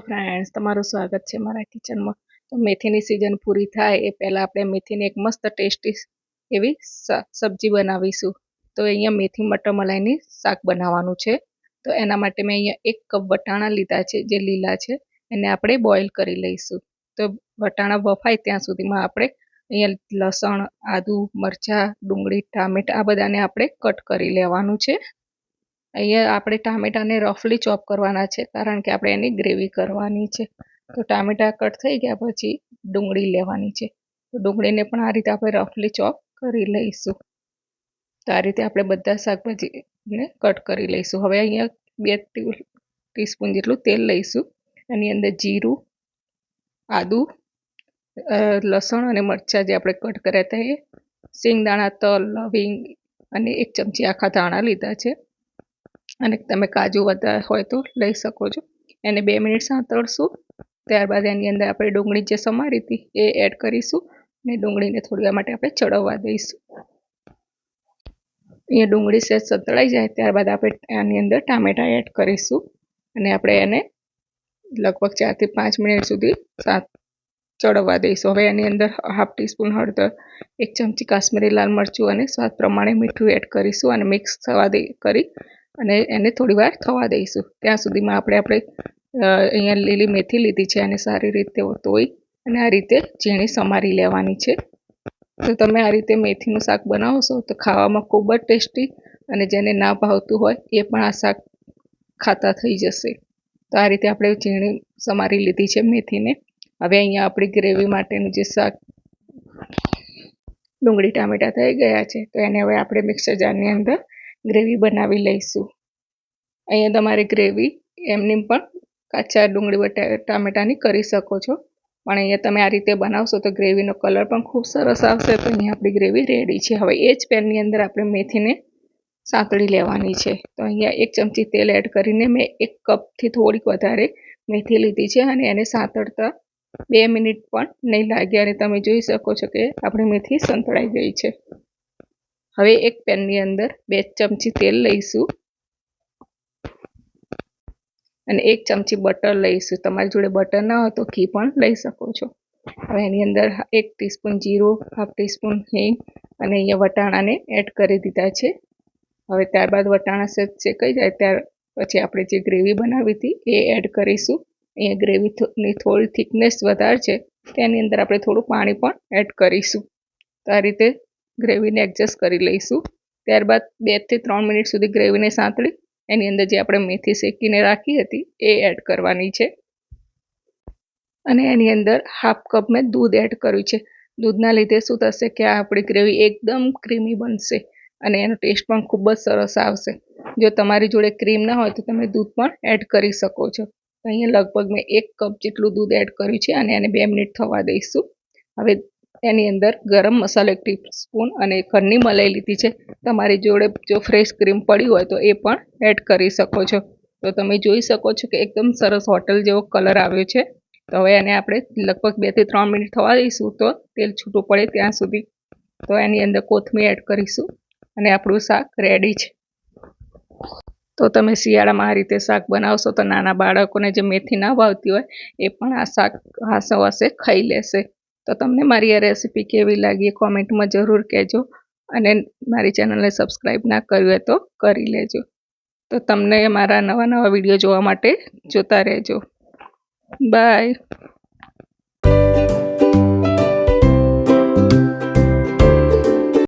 Friends, તમારું સ્વાગત છે મારા કિચનમાં. તો મેથીની સિઝન પૂરી થાય એ પહેલાં આપણે મેથીની એક મસ્ત ટેસ્ટી એવી સબ્જી બનાવીશું. તો અહીંયા મેથી, મટર, મલાઈની શાક બનાવવાનું છે. તો એના માટે મેં અહીંયા એક કપ વટાણા લીધા છે, જે લીલા છે. એને આપણે બોઇલ કરી લઈશું. તો વટાણા બફાય ત્યાં સુધીમાં આપણે અહીંયા લસણ, આદુ, મરચાં, ડુંગળી, ટામેટાં આ બધાને આપણે કટ કરી લેવાનું છે. અહીંયા આપણે ટામેટાને રફલી ચોપ કરવાના છે, કારણ કે આપણે એની ગ્રેવી કરવાની છે. તો ટામેટા કટ થઈ ગયા પછી ડુંગળી લેવાની છે. તો ડુંગળીને પણ આ રીતે આપણે રફલી ચોપ કરી લઈશું. તો આ રીતે આપણે બધા શાકભાજીને કટ કરી લઈશું. હવે અહીંયા બે ટીસ્પૂન જેટલું તેલ લઈશું. એની અંદર જીરું, આદું લસણ અને મરચાં જે આપણે કટ કર્યા હતા એ સિંગદાણા તલ, લવિંગ અને એક ચમચી આખા ધાણા લીધા છે. અને તમે કાજુ વધારે હોય તો લઈ શકો છો. એને બે મિનિટ સાંતળશું. ત્યારબાદ એની અંદર આપણે ડુંગળી જે સમારી હતી એ એડ કરીશું અને ડુંગળીને થોડી માટે આપણે ચડવવા દઈશું. અહીંયા ડુંગળી સહેજ સતળાઈ જાય ત્યારબાદ આપણે આની અંદર ટામેટાં એડ કરીશું અને આપણે એને લગભગ ચારથી પાંચ મિનિટ સુધી સાત ચડવવા દઈશું. હવે એની અંદર હાફ ટીસ્પૂન હળદર, એક ચમચી કાશ્મીરી લાલ મરચું અને સ્વાદ પ્રમાણે મીઠું એડ કરીશું અને મિક્સ થવા દઈ કરી અને એને થોડી વાર થવા દઈશું. ત્યાં સુધીમાં આપણે આપણે અહીંયા લીલી મેથી લીધી છે અને સારી રીતે ધોઈ અને આ રીતે ઝીણી સમારી લેવાની છે. તો તમે આ રીતે મેથીનું શાક બનાવશો તો ખાવામાં ખૂબ જ ટેસ્ટી અને જેને ના ભાવતું હોય એ પણ આ શાક ખાતા થઈ જશે. તો આ રીતે આપણે ઝીણી સમારી લીધી છે મેથીને. હવે અહીંયા આપણી ગ્રેવી માટેનું જે શાક ડુંગળી ટામેટાં થઈ ગયા છે તો એને હવે આપણે મિક્સર જારની અંદર ગ્રેવી બનાવી લઈશું. અહીંયા તમારે ગ્રેવી એમની પણ કાચા ડુંગળી ટામેટાની કરી શકો છો. પણ અહીંયા તમે આ રીતે બનાવશો તો ગ્રેવીનો કલર પણ ખૂબ સરસ આવશે. તો અહીંયા આપણી ગ્રેવી રેડી છે. હવે એ જ પેનની અંદર આપણે મેથીને સાંતળી લેવાની છે. તો અહીંયા એક ચમચી તેલ એડ કરીને મેં એક કપથી થોડીક વધારે મેથી લીધી છે અને એને સાંતળતા બે મિનિટ પણ નહીં લાગે અને તમે જોઈ શકો છો કે આપણી મેથી સંતળાઈ ગઈ છે. હવે એક પેનની અંદર બે ચમચી તેલ લઈશું. અને એક ચમચી બટર લઈશું. તમારી જોડે બટર ના હોય તો ઘી પણ લઈ શકો છો. હવે એની અંદર એક ટીસ્પૂન જીરું, હાફ ટીસ્પૂન હિંગ અને અહીંયા વટાણાને એડ કરી દીધા છે. હવે ત્યારબાદ વટાણા સેજ શેકાઈ જાય ત્યાર પછી આપણે જે ગ્રેવી બનાવી હતી એ એડ કરીશું. અહીંયા ગ્રેવીની થોડી થિકનેસ વધારે છે. તેની અંદર આપણે થોડું પાણી પણ એડ કરીશું. તો આ રીતે ગ્રેવીને એડજસ્ટ કરી લઈશું. ત્યારબાદ બેથી ત્રણ મિનિટ સુધી ગ્રેવીને સાંતળી, એની અંદર જે આપણે મેથી શેકીને રાખી હતી એ એડ કરવાની છે. અને એની અંદર હાફ કપ મેં દૂધ એડ કર્યું છે. દૂધના લીધે શું થશે કે આ આપણી ગ્રેવી એકદમ ક્રીમી બનશે અને એનો ટેસ્ટ પણ ખૂબ જ સરસ આવશે. જો તમારી જોડે ક્રીમ ના હોય તો તમે દૂધ પણ એડ કરી શકો છો. અહીંયા લગભગ મેં એક કપ જેટલું દૂધ એડ કર્યું છે અને એને બે મિનિટ થવા દઈશું. હવે એની અંદર ગરમ મસાલો એક ટીસ્પૂન અને ઘરની મલાઈ લીધી છે. તમારી જોડે જો ફ્રેશ ક્રીમ પડી હોય તો એ પણ એડ કરી શકો છો. તો તમે જોઈ શકો છો કે એકદમ સરસ હોટલ જેવો કલર આવ્યો છે. તો હવે એને આપણે લગભગ બેથી ત્રણ મિનિટ થવા દઈશું તો તેલ છૂટું પડે ત્યાં સુધી. તો એની અંદર કોથમીર એડ કરીશું અને આપણું શાક રેડી છે. તો તમે શિયાળામાં આ રીતે શાક બનાવશો તો નાના બાળકોને જે મેથી ના ભાવતી હોય એ પણ આ શાક હાસો હશે ખાઈ લેશે. તો તમને મારી આ રેસીપી કેવી લાગી કોમેન્ટમાં જરૂર કહેજો અને મારી ચેનલને સબસ્ક્રાઈબ ના કર્યું હોય તો કરી લેજો. તો તમને મારા નવા નવા વીડિયો જોવા માટે જોતા રહેજો. બાય